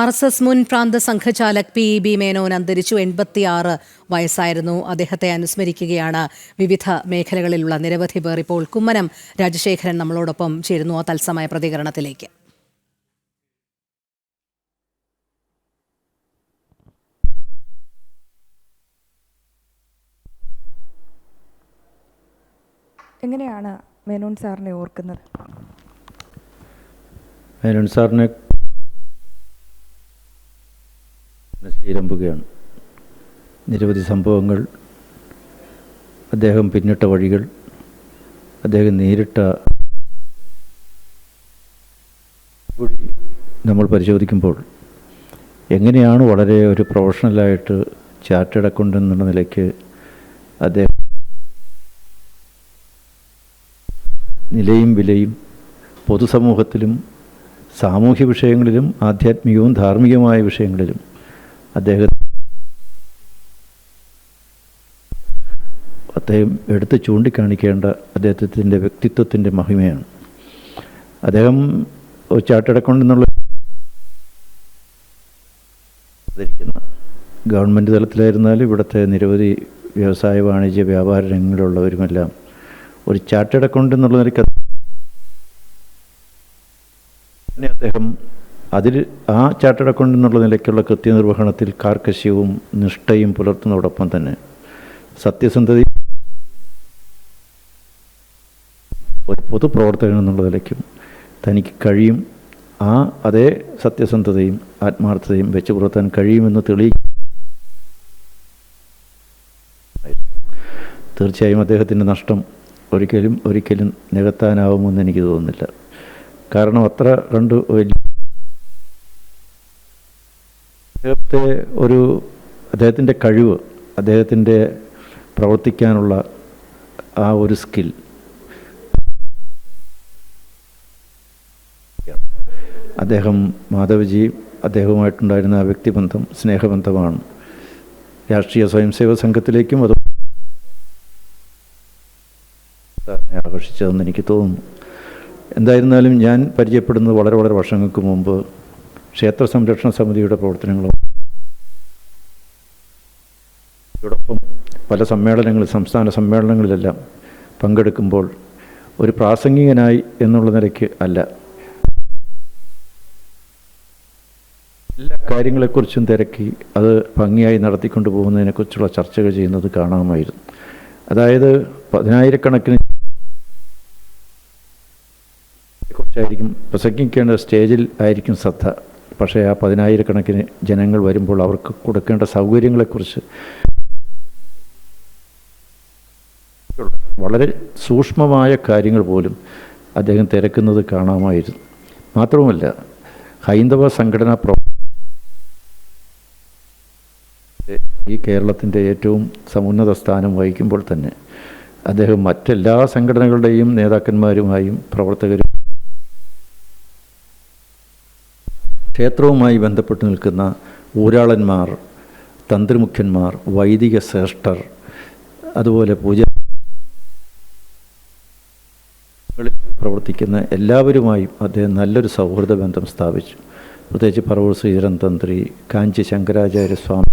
R S S മുൻ പ്രാന്ത സംഘചാലക് പി ഇ ബി മേനോൻ അന്തരിച്ചു. എൺപത്തിയാറ് വയസ്സായിരുന്നു. അദ്ദേഹത്തെ അനുസ്മരിക്കുകയാണ് വിവിധ മേഖലകളിലുള്ള നിരവധി പേർ ഇപ്പോൾ കുമ്മനം രാജശേഖരൻ നമ്മളോടൊപ്പം ചേരുന്നു. ആ തത്സമയ പ്രതികരണത്തിലേക്ക്. എങ്ങനെയാണ് മേനോൻ സാറിനെ ഓർക്കുന്നത്? മേനോൻ സാറിനെ ശ്രീരംഭുകയാണ് നിരവധി സംഭവങ്ങൾ അദ്ദേഹം പിന്നിട്ട വഴികൾ അദ്ദേഹം നേരിട്ട കൂടി നമ്മൾ പരിശോധിക്കുമ്പോൾ എങ്ങനെയാണ് വളരെ ഒരു പ്രൊഫഷണലായിട്ട് ചാർട്ടേഡ് അക്കൗണ്ട് എന്നുള്ള നിലയ്ക്ക് അദ്ദേഹം നിലയും വിലയും പൊതുസമൂഹത്തിലും സാമൂഹ്യ വിഷയങ്ങളിലും ആധ്യാത്മികവും ധാർമ്മികമായ വിഷയങ്ങളിലും അദ്ദേഹം അദ്ദേഹം എടുത്ത് ചൂണ്ടിക്കാണിക്കേണ്ട അദ്ദേഹത്തിന്റെ വ്യക്തിത്വത്തിന്റെ മഹിമയാണ്. അദ്ദേഹം ചാട്ടടക്കൊണ്ടെന്നുള്ള ഗവൺമെന്റ് തലത്തിലായിരുന്നാലും ഇവിടുത്തെ നിരവധി വ്യവസായ വാണിജ്യ വ്യാപാര രംഗങ്ങളിലുള്ളവരുമെല്ലാം ഒരു ചാർട്ടേഡ് അക്കൗണ്ട് അദ്ദേഹം അതിൽ ആ ചാർട്ടേഡ് അക്കൗണ്ട് എന്നുള്ള നിലയ്ക്കുള്ള കൃത്യനിർവഹണത്തിൽ കാർക്കശ്യവും നിഷ്ഠയും പുലർത്തുന്നതോടൊപ്പം തന്നെ സത്യസന്ധതയും ഒരു പൊതുപ്രവർത്തകൻ എന്നുള്ള നിലയ്ക്കും തനിക്ക് കഴിയും. ആ അതേ സത്യസന്ധതയും ആത്മാർത്ഥതയും വെച്ച് പുലർത്താൻ കഴിയുമെന്ന് തെളിയിക്കും തീർച്ചയായും അദ്ദേഹത്തിന്റെ നഷ്ടം ഒരിക്കലും ഒരിക്കലും നികത്താനാവുമെന്ന് എനിക്ക് തോന്നുന്നില്ല. കാരണം അത്ര രണ്ട് വലിയ അദ്ദേഹത്തെ ഒരു അദ്ദേഹത്തിന്റെ കഴിവ് അദ്ദേഹത്തിന്റെ പ്രവർത്തിക്കാനുള്ള ആ ഒരു സ്കിൽ. അദ്ദേഹം മാധവജി അദ്ദേഹവുമായിട്ടുണ്ടായിരുന്ന ആ വ്യക്തിബന്ധം സ്നേഹബന്ധമാണ്. രാഷ്ട്രീയ സ്വയംസേവക സംഘത്തിലേക്കും അത് ആകർഷിച്ചതെന്ന് എനിക്ക് തോന്നുന്നു. എന്തായിരുന്നാലും ഞാൻ പരിചയപ്പെടുന്നത് വളരെ വളരെ വർഷങ്ങൾക്ക് മുമ്പ് ക്ഷേത്ര സംരക്ഷണ സമിതിയുടെ പ്രവർത്തനങ്ങളും അതോടൊപ്പം പല സമ്മേളനങ്ങളിൽ സംസ്ഥാന സമ്മേളനങ്ങളിലെല്ലാം പങ്കെടുക്കുമ്പോൾ ഒരു പ്രാസംഗികനായി എന്നുള്ള നിലയ്ക്ക് അല്ല. എല്ലാ കാര്യങ്ങളെക്കുറിച്ചും തിരക്കി അത് ഭംഗിയായി നടത്തിക്കൊണ്ടു പോകുന്നതിനെക്കുറിച്ചുള്ള ചർച്ചകൾ ചെയ്യുന്നത് കാണാമായിരുന്നു. അതായത് പതിനായിരക്കണക്കിന് കുറിച്ചായിരിക്കും പ്രസംഗിക്കേണ്ട സ്റ്റേജിൽ ആയിരിക്കും ശ്രദ്ധ. പക്ഷേ ആ പതിനായിരക്കണക്കിന് ജനങ്ങൾ വരുമ്പോൾ അവർക്ക് കൊടുക്കേണ്ട സൗകര്യങ്ങളെക്കുറിച്ച് വളരെ സൂക്ഷ്മമായ കാര്യങ്ങൾ പോലും അദ്ദേഹം തിരക്കുന്നത് കാണാമായിരുന്നു. മാത്രവുമല്ല ഹൈന്ദവ സംഘടനാ പ്രവർത്തന ഈ കേരളത്തിന്റെ ഏറ്റവും സമുന്നത സ്ഥാനം വഹിക്കുമ്പോൾ തന്നെ അദ്ദേഹം മറ്റെല്ലാ സംഘടനകളുടെയും നേതാക്കന്മാരുമായും പ്രവർത്തകരും ക്ഷേത്രവുമായി ബന്ധപ്പെട്ട് നിൽക്കുന്ന ഊരാളന്മാർ തന്ത്രിമുഖ്യന്മാർ വൈദിക ശ്രേഷ്ഠർ അതുപോലെ പൂജ പ്രവർത്തിക്കുന്ന എല്ലാവരുമായും അദ്ദേഹം നല്ലൊരു സൗഹൃദ ബന്ധം സ്ഥാപിച്ചു. പ്രത്യേകിച്ച് പറവൂർ ശ്രീധരൻ തന്ത്രി കാഞ്ചി ശങ്കരാചാര്യ സ്വാമി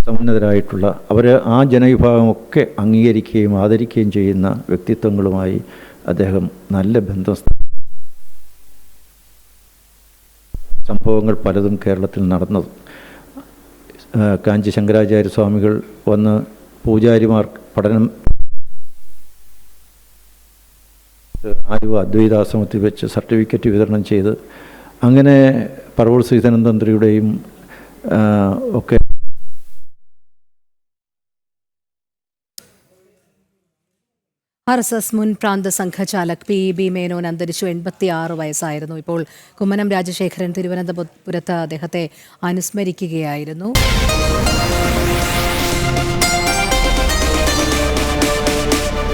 സമുന്നതരായിട്ടുള്ള അവർ ആ ജനവിഭാഗമൊക്കെ അംഗീകരിക്കുകയും ആദരിക്കുകയും ചെയ്യുന്ന വ്യക്തിത്വങ്ങളുമായി അദ്ദേഹം നല്ല ബന്ധം സംഭവങ്ങൾ പലതും കേരളത്തിൽ നടന്നത്. കാഞ്ചി ശങ്കരാചാര്യ സ്വാമികൾ വന്ന് പൂജാരിമാർ പഠനം ആലുവ അദ്വൈതാശ്രമത്തിൽ വെച്ച് സർട്ടിഫിക്കറ്റ് വിതരണം ചെയ്ത് അങ്ങനെ പറവൂർ ശ്രീധരൻ തന്ത്രിയുടെയും ഒക്കെ ആർ എസ് എസ് മുൻ പ്രാന്ത സംഘചാലക് പി ബി മേനോൻ അന്തരിച്ചു. എൺപത്തിയാറ് വയസ്സായിരുന്നു ഇപ്പോൾ. കുമ്മനം രാജശേഖരൻ തിരുവനന്തപുരത്ത് അദ്ദേഹത്തെ അനുസ്മരിക്കുകയായിരുന്നു.